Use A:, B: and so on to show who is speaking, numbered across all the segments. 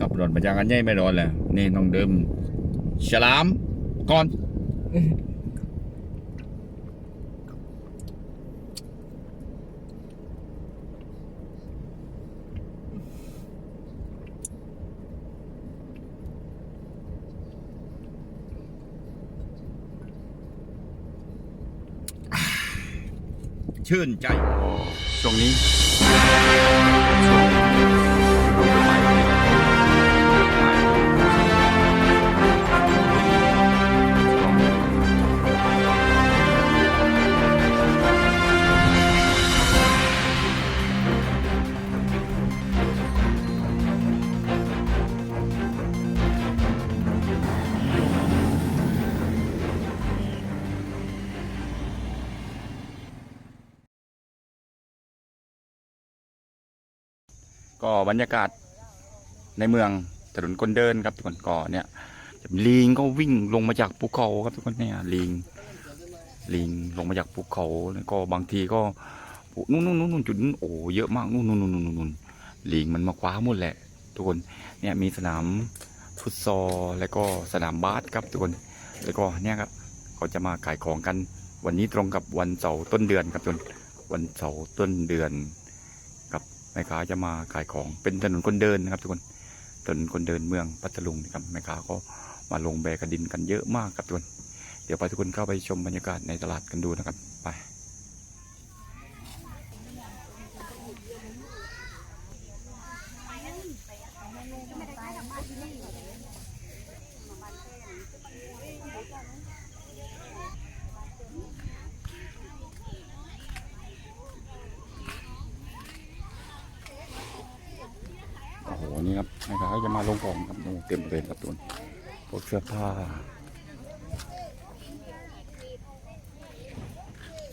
A: กับรถมาจากกันใหญ่ไม่รอนแล้วนี่ต้องเดิม ฉลามก่อนชื่นใจช่วงนี้ ก็บรรยากาศในเมืองถนนคนเดินครับทุกคนก็เนี่ยลิงก็วิ่งลงมาจากภูเขาครับทุกคนเนี่ยลิงลิงลงมาจากภูเขาแล้วก็บางทีก็นู่นนู่นนู่นจุดนู้นโอ้เยอะมากนู่นนู่นนู่นนู่นลิงมันมาคว้าหมดแหละ ทุกคนเนี่ยมีสนามฟุตซอลแล้วก็สนามบาสครับทุกคน แล้วก็เนี่ยครับเขาจะมาขายของกันวันนี้ตรงกับวันเสาร์ต้นเดือนครับทุกคนวันเสาร์ต้นเดือน ม่ค้าจะมาขายของเป็นถนนคนเดินนะครับ ทุกคนถนนคนเดินเมืองพัทลุงนะครับแม่ค้าก็มาลงแบกระดินกันเยอะมากครับทุกคน เดี๋ยวไปทุกคนเข้าไปชมบรรยากาศในตลาดกันดูนะครับไป นี่ครับแม่ค้าก็จะมาลงของครับโอ้เต็มเลยครับทุกคนพวกเสื้อผ้า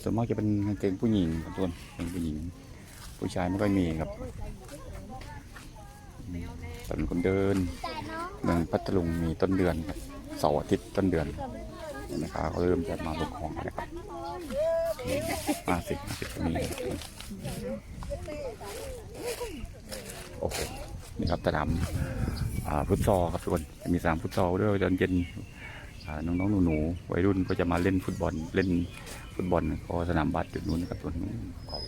A: ส่วนมากจะเป็นกางเกงผู้หญิงครับทุกคนเป็นผู้หญิง ผู้ชายไม่ค่อยมีครับอืมถนนคนเดินเมืองพัทลุงมีต้นเดือนครับเสาร์อาทิตย์ต้นเดือนนี่ยนะคะก็เริ่มจะมาลงของนะครับมาสิมาสิมีโอ้โห นี่ครับสนามฟุตซอลครับทุกคนจะมีสนามฟุตซอลด้วยตอนเย็นน้องๆหนูๆวัยรุ่นก็จะมาเล่นฟุตบอลเล่นฟุตบอลก็สนามบาสจุดนู้นนะครับตัวนู้นเขา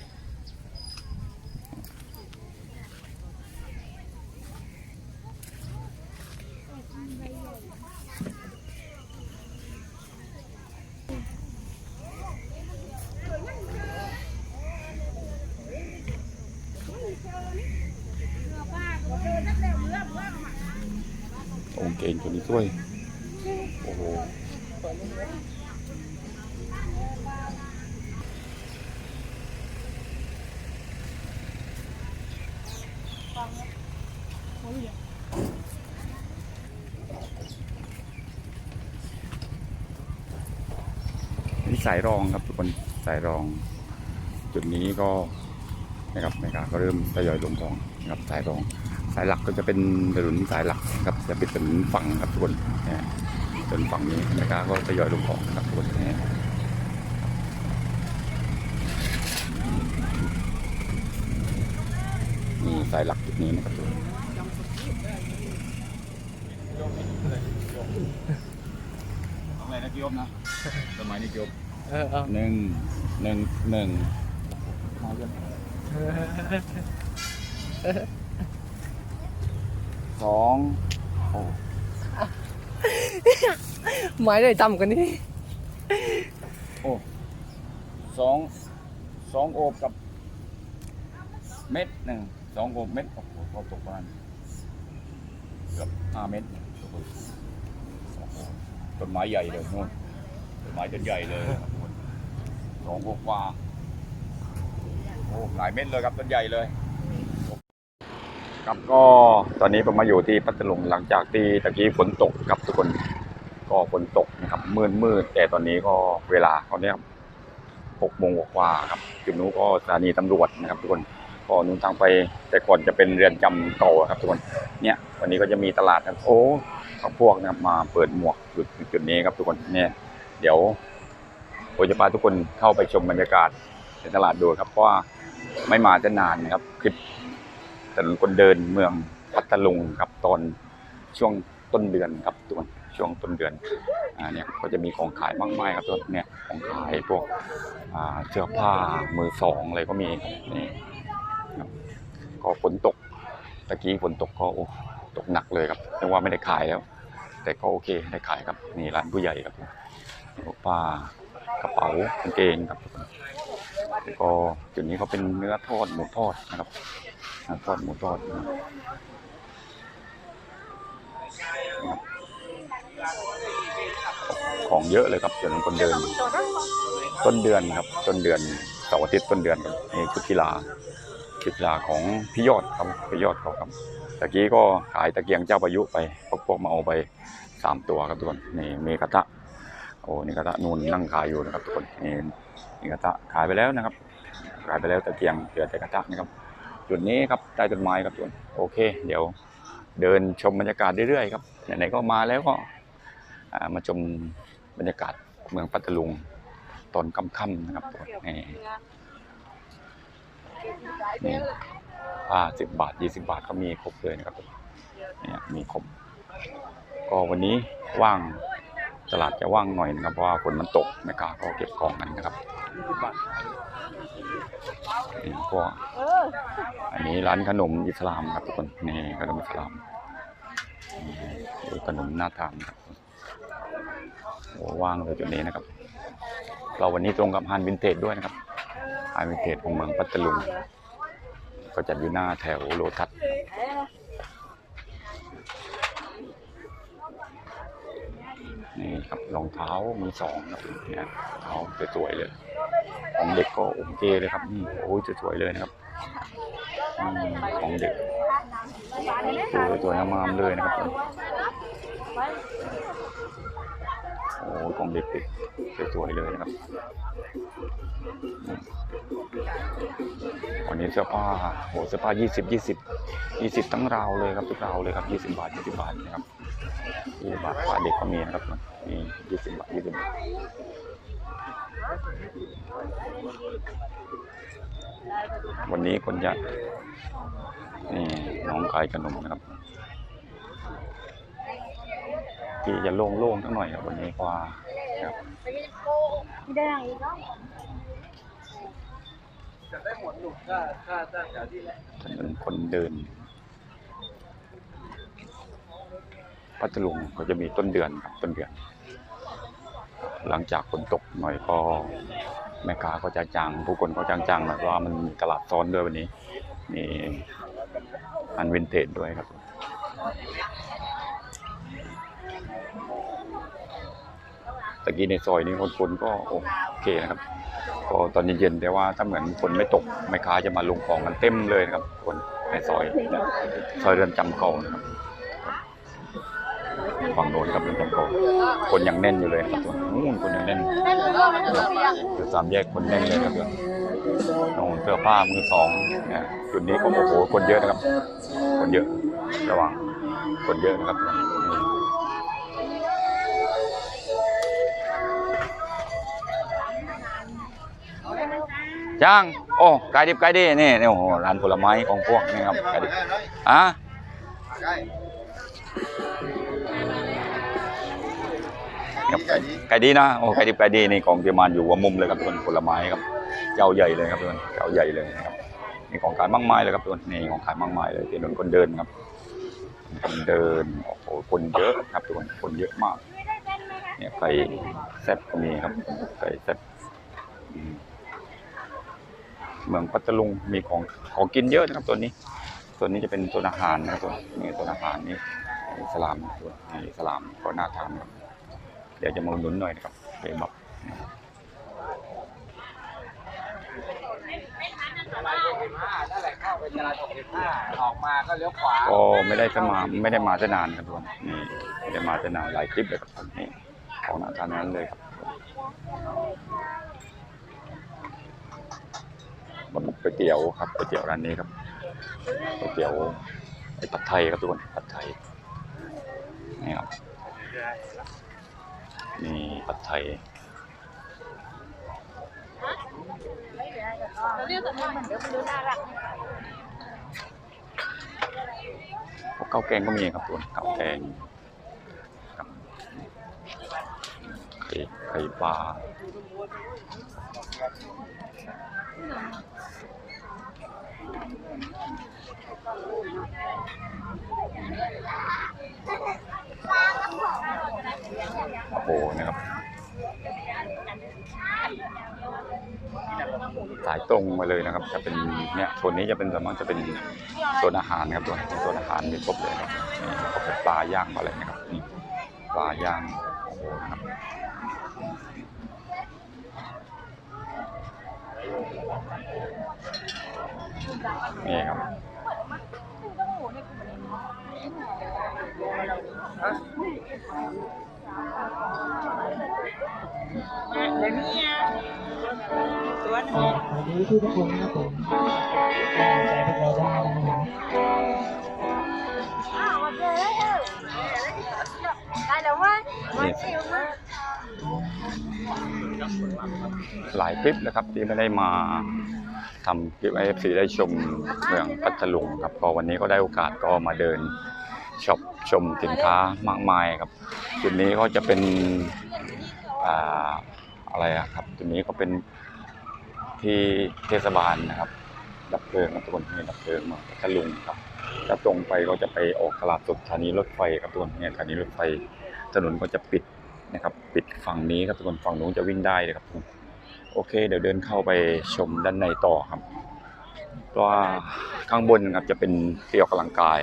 A: โองเกงตัวนี้ด้วย โอ้โห นี่สายรองครับทุกคนสายรอง จุดนี้ก็นะครับแม่ค้าก็เริ่มทยอยลงของนะครับสายรอง สายหลักก็จะเป็นถนนสายหลักนะครับจะเป็นถนนฝั่งครับทุกคนนะถนนฝั่งนี้แม่ค้าก็ทยอยลงของครับทุกคนนะนี่สายหลักจุดนี้นะครับทุกคนอะไรนะกิโยมนะ สมัยนี้กิโยม
B: เออเอา
A: หนึ่งหนึ่งหนึ่งสองโอ้
B: ไม้ได้จำกันนี่
A: โอ้สองสองโอบกับ เม็ดหนึ่งสองโอบเม็ดโอ้โหเขาตกประมาณเกือบห้าเม็ดโอ้โหต้นไม้ใหญ่เลยนู่น ต้นไม้ต้นใหญ่เลยครับทุกคนสองโอบกว่าโอ้หลายเม็ดเลยครับต้นใหญ่เลย ครับก็ตอนนี้ผมมาอยู่ที่พัทลุงหลังจากที่ตะกี้ฝนตกครับทุกคนก็ฝนตกนะครับมืดมืดแต่ตอนนี้ก็เวลาเขาเนี้ยหกโมงกว่าๆครับจุดนู้นก็สถานีตำรวจนะครับ ทุกคนก็นู้นทางไปแต่ก่อนจะเป็นเรือนจำเก่าครับทุกคนเนี่ยวันนี้ก็จะมีตลาดครับโอ้พักพวกนะครับมาเปิดหมวกจุดจุดนี้ครับทุกคนเนี่ย เดี๋ยวผมจะพาทุกคนเข้าไปชมบรรยากาศในตลาดดูครับเพราะว่าไม่มาจะนานนะครับ คลิปถนนคนเดินเมืองพัทลุงครับตอนช่วงต้นเดือนครับตัวนช่วงต้นเดือนอ่าเนี่ยก็จะมีของขายมากมายครับตัวนเนี่ยของขายพวกอ่าเสื้อผ้ามือสองอะไรก็มีนี่ก็ฝนตกตะกี้ฝนตกก็โอ้ตกหนักเลยครับเรียกว่าไม่ได้ขายแล้ว แต่ก็โอเคได้ขายครับนี่ร้านผู้ใหญ่ครับ ผ้ากระเป๋ากางเกงครับแล้วก็จุดนี้เขาเป็นเนื้อทอดหมูทอดนะครับเนื้อทอดหมูทอดนะครับของเยอะเลยครับจนคนเดิน ต้นเดือนครับ ต้นเดือนเสาร์อาทิตย์ต้นเดือนครับนี่ชุดกีฬาชุดกีฬาของพี่ยอดครับพี่ยอดเขาครับตะกี้ก็ขายตะเกียงเจ้าประยุไปพวกพวกมาเอาไปสามตัวครับทุกคนนี่เมกะตะ โอ้นี่กะตะนูนนั่งขายอยู่นะครับทุกคนนี่นี่กะตะขายไปแล้วนะครับ ขายไปแล้วตะเกียงเหลือแต่กระทะนะครับ จุดนี้ครับใต้ต้นไม้ครับทุกคนโอเค เดี๋ยวเดินชมบรรยากาศเรื่อยๆครับไหนๆก็มาแล้วก็มาชมบรรยากาศเมืองปัตตลุงตอนค่ำๆนะครับทุกคนนี่นี่ผ้าสิบบาทยี่สิบาทก็มีครบเลยนะครับเนี่ยมีครบ ก็วันนี้ว่าง ตลาดจะว่างหน่อยนะครับเพราะว่าฝนมันตกไม่กล้าก็เก็บของกันนะครับนี่ก็อันนี้ร้านขนมอิสลามครับทุกคนนี่ขนมอิสลามขนมน่าทานครับโอ้ว่างเลยจุดนี้นะครับ เราวันนี้ตรงกับฮานวินเทจด้วยนะครับฮานวินเทจของเมืองพัทลุงก็จัดอยู่หน้าแถวโลทัศนี่ ครับรองเท้ามือสองครับเนี่ยเท้าสวยๆเลยของเด็กก็โอเคเลยครับนี่โอ้ยสวยๆเลยนะครับของเด็กสวยๆงามๆเลยนะครับ โอ้ของเด็กติดสวยๆเลยนะครับ วันนี้เสื้อผ้าโอ้เสื้อผ้ายี่สิบยี่สิบยี่สิบทั้งราวเลยครับทุกราวเลยครับยี่สิบบาทยี่สิบบาทนะครับยี่สิบบาทผ้าเด็กก็มีนะครับนี่ยี่สิบบาทยี่สิบบาทวันนี้คนจะนี่น้องขายขนมนะครับ ที่จะโล่งๆสักหน่อยครับวันนี้กว่าครับ
C: ไม่ได้อย่างนี้เนาะ
A: ถนนคนเดินพัทลุงก็จะมีต้นเดือนครับต้นเดือน หลังจากฝนตกหน่อยก็แม่ค้าก็จะจางผู้คนก็จางๆหน่อยเพราะว่ามันมีตลาดซ้อนด้วยวันนี้มีอันวินเทจด้วยครับ ตะกี้ในซอยนี้คนคนก็โอเคนะครับ ก็ตอนเย็นๆแต่ว่าถ้าเหมือนฝนไม่ตกแม่ค้าจะมาลงของกันเต็มเลยนะครับ คนในซอยซอยเรือนจำเก่านะครับฝั่งโน้นครับเรือนจำเก่าคนยังแน่นอยู่เลยครับตัวนู่นคนยังแน่นคือสามแยกคนแน่นเลยครับตัวโน่นเสื้อผ้ามือสองนี่ยจุดนี้ก็โอ้โหคนเยอะนะครับ คนเยอะระวังคนเยอะนะครับ ย่างโอ้ไก่ดิบไก่ดีนี่นี่โอ้โหร้านผลไม้ของพวกนี่ครับไก่ดิบอะครับไก่ไก่ดีนะโอ้ไก่ดิบไก่ดีนี่ของเตรียมานอยู่หัวมุมเลยครับทุกคนผลไม้ครับเจ้าใหญ่เลยครับทุกคนเจ้าใหญ่เลยนะครับนี่ของขายมากมายเลยครับทุกคนนี่ของขายมากมายเลยที่นนคนเดินครับคนเดินโอ้โหคนเยอะครับทุกคนคนเยอะมากเนี่ยไก่แซ่บก็มีครับไก่แซ่บ เมืองพัทลุงมีของของกินเยอะนะครับตัวนี้ ตัวนี้จะเป็นโซนอาหารนะครับตัวนี้โซนอาหารนี่อิสลามตัวนี้อิสลามก็น่าทานครับเดี๋ยวจะมาหนุนหน่อยนะครับเบบับ
D: นั่นแหละเข้าไปจราจร65ออกมาก็เลี้ยวขวา
A: ก็ไม่ได้จะมาไม่ได้มาจะนานครับทุกคนนี่ไม่ได้มาจะนานหลายคลิปเลยครับนี่ของน่าทานนั้นเลยครับบะหมี่ ก๋วยเตี๋ยวครับก๋วยเตี๋ยวร้านนี้ครับก๋วยเตี๋ยวไอ้ผัดไทยครับทุกคนผัดไทยนี่ครับนี่ผัดไทย
C: เราเรียกแต่ว่ามันเดี๋ยวมันดูน่ารัก
A: พวกข้าแกงก็มีครับทุกคนข้าวแกงไข่ไข่ปลา โอ้โหนะครับสายตรงมาเลยนะครับ จะเป็นเนี่ยโซนนี้จะเป็นส่วนมากจะเป็นโซนอาหารครับตัวโซนอาหารมีครบเลยครับนี่ครบเป็นปลาย่างปลาอะไรนะครับนี่ปลาย่างโอ้โหนะครับนี่ครับ
E: วันนี้ทุกคนนะครับผมใจพวกเราได้นะครับ
C: อ้าวมาเจอแล้วเถอะได้แล้วเว้ยมาสิวมา
A: หลายคลิปนะครับที่ไม่ได้มาทำคลิปไอเอฟซีได้ชมเมืองพัทลุงครับก็วันนี้ก็ได้โอกาสก็มาเดิน ช็อปชมสินค้ามากมายครับ จุดนี้ก็จะเป็นอ่าอะไระครับ จุดนี้ก็เป็นที่เทศบาลนะครับ ดับเพลิงครับทุกคนนี่ดับเพลิงมาพัทลุงครับแล้วตรงไปก็จะไปออกตลาดสดสถานีรถไฟครับทุกคนเนี่ยสถานีรถไฟถนนก็จะปิดนะครับ ปิดฝั่งนี้ครับทุกคนฝั่งนู้นจะวิ่งได้เลยครับทุกคนโอเค เดี๋ยวเดินเข้าไปชมด้านในต่อครับว่าข้างบนครับจะเป็นที่ออกกำลังกาย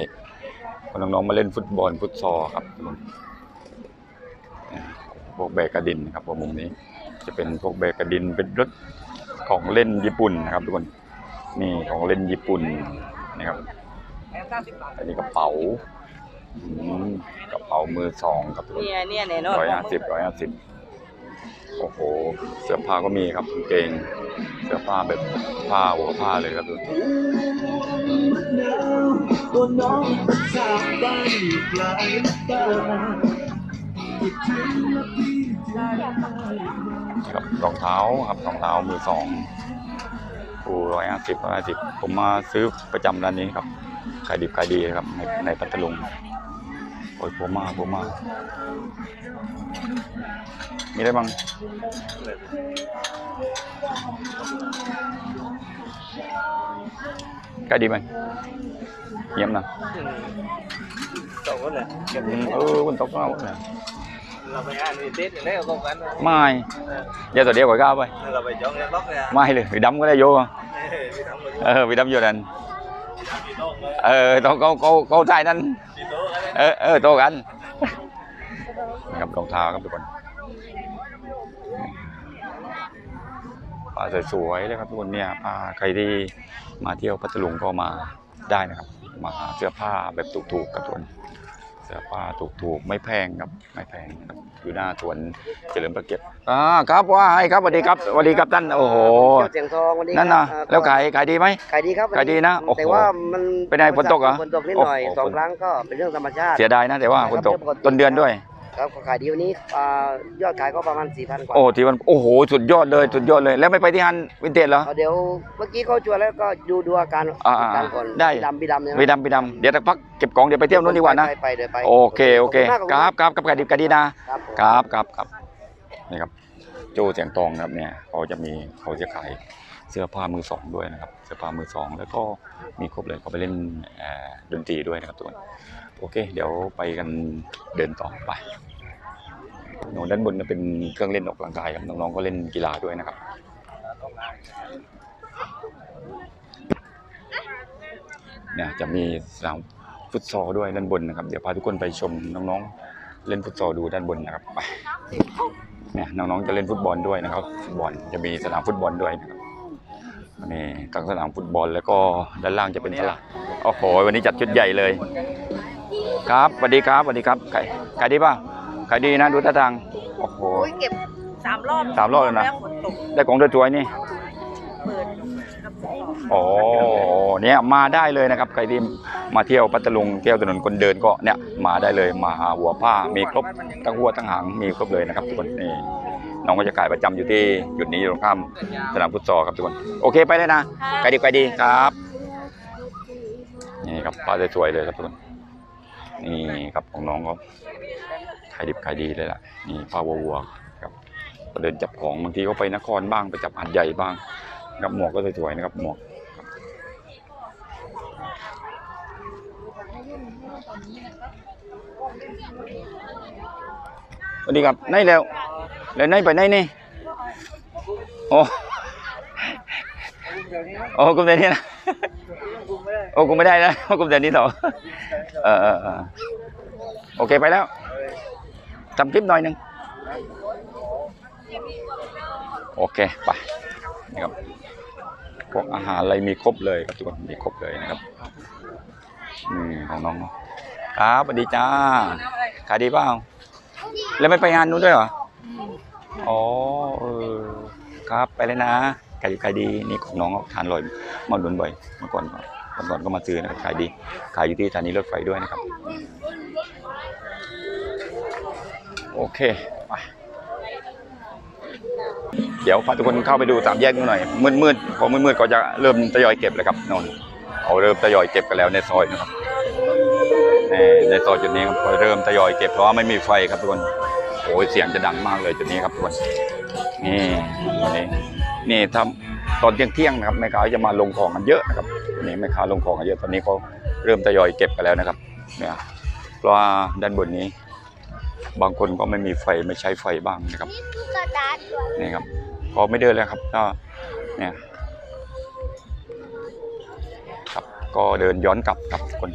A: นน้องๆมาเล่นฟุตบอลฟุตซอลครับทุกคนพวกแบกกระดินครับพวกมุมนี้ จะเป็นพวกแบกกระดินเป็นรถของเล่นญี่ปุ่นนะครับทุกคนนี่ของเล่นญี่ปุ่นนะครับอันนี้กระเป๋าอืมกระเป๋ามือสองครับทุกคน
B: เนี่ยเนี่ยแน่นอน
A: ร้อยห้าสิบร้อยห้าสิบโอ้โห เสื้อผ้าก็มีครับกางเกง เสื้อผ้าแบบผ้าหัวผ้าเลยครับดู
E: ตัวน้องจากบ้านอยู่ไกลตาคิดถึงนาทีที่
A: ครับรองเท้าครับรองเท้ามือสองกูร้อยห้าสิบร้อยห้าสิบผมมาซื้อประจำร้านนี้ครับขายดิบขายดีครับในในพัทลุง ยผมมาผมมา มีอะไรบ้างขายดีไหมเยี่ยมนะ
D: ตกเลย
A: อืมเออมันตกเอาเนี่ย
D: เราไปอ่านวีเด็ดแล้วก็กัน
A: ไม่เดี๋ยวตัวเดียวก่อนก้าวไป
D: เราไปจ้องกันล็อกเลยอะ
A: ไม่เลยไปดำก็ได้โยอะ
D: พี่ทำเลย
A: เออไปดำโยนั่น
D: พี่โต๊ะเลย
A: เออต้องเขาเขาเขาใจนั่น
D: พี่โต๊ะอะไร
A: เออเออโตกันกับรองเท้าครับทุกคนผ้าสวยๆเลยครับทุกคนเนี่ยผ้าใครที่มาเที่ยวพัทลุงก็มาได้นะครับ มาหาเสื้อผ้าแบบถูกๆกับทุกคน เสื้อผ้าถูกๆ ไม่แพงครับ ไม่แพงครับอยู่หน้าสวนเฉลิมพระเกียรติอ่าครับว่าให้ครับสวัสดีครับสวัสดีครับท่านโอ้โห
B: เสียงทองวันนี้
A: นั่นนะ
B: ครับ
A: แล้วขายขายดีไหม
B: ขายดีครับ
A: ขายดีนะโอ้โห
B: แต่ว่ามัน
A: เป็นไงฝนตกเหรอ
B: ฝนตกนิดหน่อย
A: โอ้โห
B: สองครั้งก็เป็นเรื่องธรรมชาติ
A: เสียดายนะแต่ว่าฝนตกต้นเดือนด้วย
B: ครับขายดีวันนี้อ่ายอดขายก็ประมาณ4 0 0 0กว่า
A: โอ้ที่มันโอ้โหสุดยอดเลยสุดยอดเลย แล้วไม่ไปที่ฮันวินเทจเหรอ
B: เอาเดี๋ยวเมื่อกี้เขาชวนแล้วก็ดูดูอาการ
A: อ่า
B: อาการก่อน
A: ได้
B: พี่ดำพี่ดำใช่ไหม
A: ไปดำไปดำเดี๋ยวสักพักเก็บของเดี๋ยวไปเที่ยวนู้นดีกว่านะ
B: ไปไปเดี๋ยวไป
A: โอเคโอเค
B: ขบณมาก
A: ครับครับครับกระดิบกระดีนะ ครับ
B: ผม
A: ครับครับครับนี่ครับโจเสียงตองนะครับเนี่ยเขาจะมีเขาจะขายเสื้อผ้ามือสองด้วยนะครับ เสื้อผ้ามือสองแล้วก็มีครบเลยเขาไปเล่นเอ่อดนตรีด้วยนะครับทุกคนโอเค เดี๋ยวไปกันเดินต่อไปโน่นด้านบนเป็นเครื่องเล่นออกกำลังกายครับน้องๆก็เล่นกีฬาด้วยนะครับเนี่ยจะมีสนามฟุตซอลด้วยด้านบนนะครับ เดี๋ยวพาทุกคนไปชมน้องๆ เล่นฟุตซอลดูด้านบนนะครับไปเนี่ยน้องๆจะเล่นฟุตบอลด้วยนะครับฟุตบอลจะมีสนามฟุตบอลด้วยนะครับนี่ทั้งสนามฟุตบอลแล้วก็ด้านล่างจะเป็นตลาดโอ้โหวันนี้จัดชุดใหญ่เลย ครับสวัสดีครับสวัสดีครับขายขายดีป่ะขายดีนะดูท่าทางโอ้โห
C: โอ้ยเก็บสามรอบ
A: สามรอบเลยนะ
C: ฝนตก
A: ได้ของสวยๆนี่
C: เปิดกับสองรอบ
A: โอ้เนี่ยมาได้เลยนะครับใครที่มาเที่ยวพัทลุงเที่ยวถนนคนเดินก็เนี่ยมาได้เลยมาหาหัวผ้ามีครบทั้งหัวทั้งหางมีครบเลยนะครับทุกคนนี่น้องก็จะขายประจำอยู่ที่จุดนี้อยู่ตรงข้ามสนามฟุตซอลครับทุกคนโอเคไปเลยนะไปดีไปดีครับนี่ครับผ้าสวยๆเลยครับทุกคน นี่ครับของน้องก็ขายดิบขายดีเลยล่ะนี่ป้าวัววัวครับก็เดินจับของบางทีก็ไปนครบ้างไปจับหัดใหญ่บ้างนะครับหมวกก็สวยๆนะครับหมวกสวัสดีครับไหนแล้วแล้วไหนไปไหนนี่โอ้โอ้กลุ่มเดนนี่นะโอ้กลุ่มไม่ได้นะกลุ่มเดนนี่ต่อ เออเออเออโอเคไปแล้วจำคลิปหน่อยหนึ่งโอเคไปนะครับพวกอาหารอะไรมีครบเลยครับทุกคนมีครบเลยนะครับนี่ของน้องครับสวัสดีจ้าขายดีเปล่าแล้วไม่ไปงานนู้นด้วยเหรออ๋อเออครับไปเลยนะขายดีขายดีนี่ของน้องทานอร่อยมาดุนบ่อยเมื่อก่อน ก็เมื่อก่อนก็มาซื้อนะครับขายดี ขายอยู่ที่สถานีรถไฟด้วยนะครับ โอเคไปเดี๋ยวพาทุกคนเข้าไปดูสามแยกนิดหน่อย มืดๆพอมืดๆก็จะเริ่มทยอยเก็บเลยครับนนเขาเริ่มทยอยเก็บกันแล้วในซอยนะครับในในซอยจุดนี้ครับเขาเริ่มทยอยเก็บเพราะว่าไม่มีไฟครับทุกคนโอ้ยเสียงจะดังมากเลยจุดนี้ครับทุกคนนี่นี้นี่ทำตอนเที่ยงเที่ยงๆนะครับแม่ค้าจะมาลงของกันเยอะนะครับ นี่แม่ค้าลงของเยอะตอนนี้เขาเริ่มทยอยเก็บกันแล้วนะครับเนี่ยเพราะว่าด้านบนนี้ บางคนก็ไม่มีไฟไม่ใช้ไฟบ้างนะครับ
C: กระดาษ
A: นี่ครับก็ไม่เดินแล้วครับก็เนี่ยครับก็เดินย้อนกลับครับกคน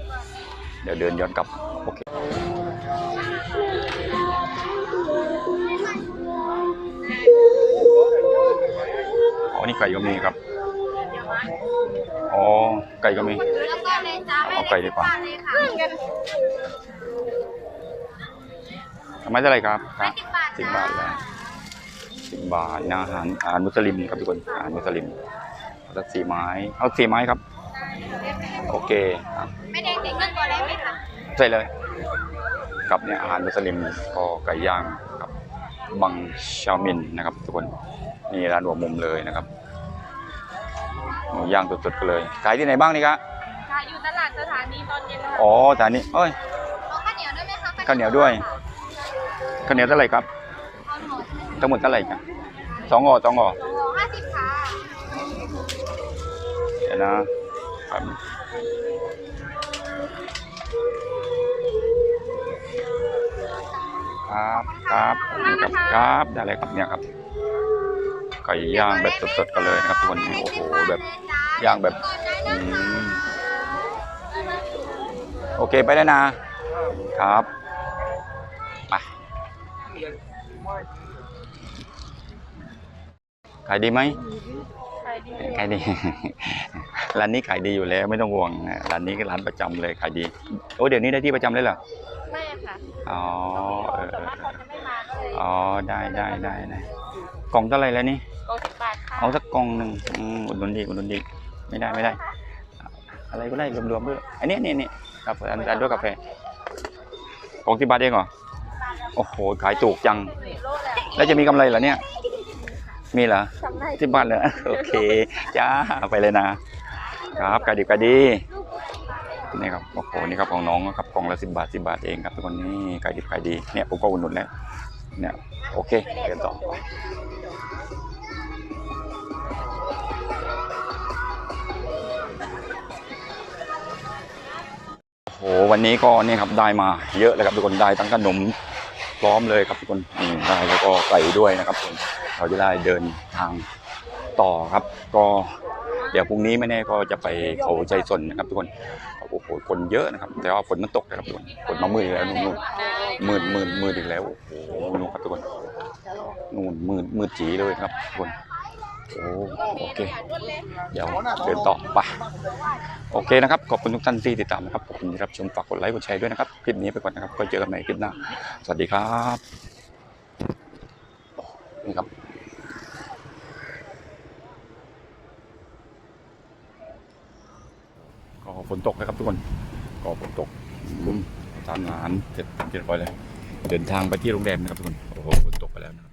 A: เดี๋ยวเดินย้อนกลับโอเคอ๋อนี่ไก่ก็มีครับ อ๋อ ไก่ก็มี
C: แล้วก็เลยจ้า
A: เอาไก่ดีกว่า
C: เลยค่ะ
A: ทำไมเท่าไหร่ครับค
C: ห้า
A: รับ
C: สิบบาท
A: สิบบาทแล้วสิบบาทนะอาหารอาหารมุสลิมครับทุกคนอาหารมุสลิมเอาสักสี่ไม้เอาสี่ไม้ครับ โอเคครับ
C: ไม่ได้ติดเงินตัวเล็กไหมคะ
A: ใช่เลยครับเนี่ยอาหารมุสลิมก็ไก่ย่างครับบังชามินนะครับ ทุกคนนี่ร้านหัวมุมเลยนะครับ หมูย่างสดๆกันเลยขายที่ไหนบ้างนี่ครับ
C: ค่ะอยู่ตลาดสถานีตอนเย็นนะคะ
A: อ๋อจานนี้เอ้ย
C: เอาข้าวเหนียวด้วยไหมคะ
A: ข้าวเหนียวด้วยข้าวเหนียวเท่าไหร่ครับ
C: เอาหมด
A: ทั้งหมดเท่าไหร่ครับสองห่อสองห่อ
C: สองห่อห้าสิบค่ะ
A: เดี๋ยวนะครับครับครับครับครับได้เลยครับเนี่ยครับไก่ย่างแบบสดๆกันเลยนะครับทุกคนนี่โอ้โหแบบย่างแบบอืมโอเคไปแล้วนะครับไปขายดีไหมขายดีร้านนี้ขายดีอยู่แล้วไม่ต้องห่วงนะร้านนี้ก็ร้านประจำเลยขายดีโอ้เดี๋ยวนี้ได้ที่ประจำเลยเหรอ
C: ไม่ค่ะ
A: อ๋อเออ
C: ส่วนมากเขาจะไม่มาก็เลย
A: อ๋อได้ได้ได้ได้ กล่องเท่าไหร่แล้วนี่
C: กล่องสิบบาทค่ะ
A: เอาสักกล่องหนึ่งอืมอุดหนุนดีอุดหนุนดีไม่ได้ไม่ได้ อะไรก็ได้รวมๆด้วยอันนี้นี่นี่กาแฟอันอันด้วยกาแฟกล่องที่บาทเองเหรอโอ้โหขายถูกจัง แล้วจะมีกำไรเหรอเนี่ย มีเหรอ
C: ทำได้
A: ที่บ้านเลยโอเคจ้าไปเลยนะ ครับกาดีกาดีนี่ครับโอ้โหนี่ครับของน้องครับกล่องละสิบบาทสิบาทเองครับทุกคนนี่ขายดีขายดีเนี่ยผมก็อุดหนุนแล้ว เนี่ยโอเคไปกันต่อไปโอ้โหวันนี้ก็นี่ครับได้มาเยอะเลยครับทุกคนได้ทั้งขนมพร้อมเลยครับทุกคนได้แล้วก็ไก่ด้วยนะครับผมเราจะได้เดินทางต่อครับ ก็ เดี๋ยวพรุ่งนี้ไม่แน่ก็จะไปเขาใจสนนะครับทุกคนโอ้โหคนเยอะนะครับแต่ว่าฝนมันตกนะครับทุกคนฝนมามืดอีกแล้วนู่นมืดมืดมืดอีกแล้วโอ้โหนู่นครับทุกคนนู่นมืดมืดจีเลยครับทุกคนโอ้โอเค เดี๋ยวเดินต่อไป โอเคนะครับ ขอบคุณทุกท่านที่ติดตามนะครับ ขอบคุณที่รับชม ฝากกดไลค์ กดแชร์ด้วยนะครับ คลิปนี้ไปก่อนนะครับ ก็เจอกันใหม่คลิปหน้า สวัสดีครับ นี่ครับ ก็ฝนตกนะครับทุกคน ก็ฝนตกลุ้มทานอาหารเสร็จเรียบร้อยเลย เดินทางไปที่โรงแรมนะครับทุกคน โอ้โหฝนตกไปแล้วนะ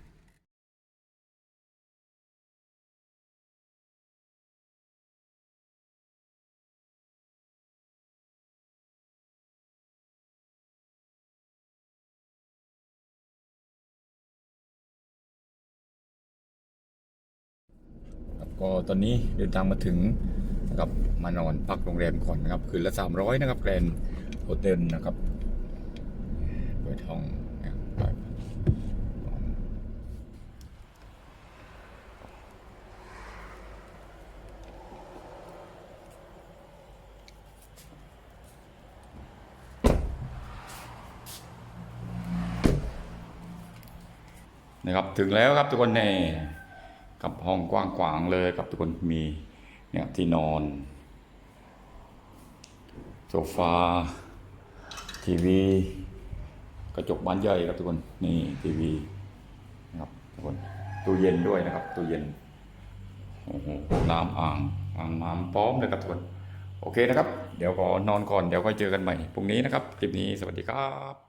A: ก็ตอนนี้เดินทางมาถึงนะครับ มานอนพักโรงแรมก่อนนะครับ คืนละ300นะครับแกรนด์โฮเทลนะครับเปิดห้องนะครับนะครับถึงแล้วครับทุกคนในกับห้องกว้างขวางเลยครับทุกคนมีเนี่ยที่นอน โซฟา ทีวี กระจกบานใหญ่ครับทุกคน นี่ทีวีนะครับทุกคนตู้เย็นด้วยนะครับตู้เย็นโอ้โหน้ำอ่างอ่างน้ำพร้อมเลยครับทุกคนโอเคนะครับ เดี๋ยวขอนอนก่อนเดี๋ยวค่อยเจอกันใหม่พรุ่งนี้นะครับ คลิปนี้สวัสดีครับ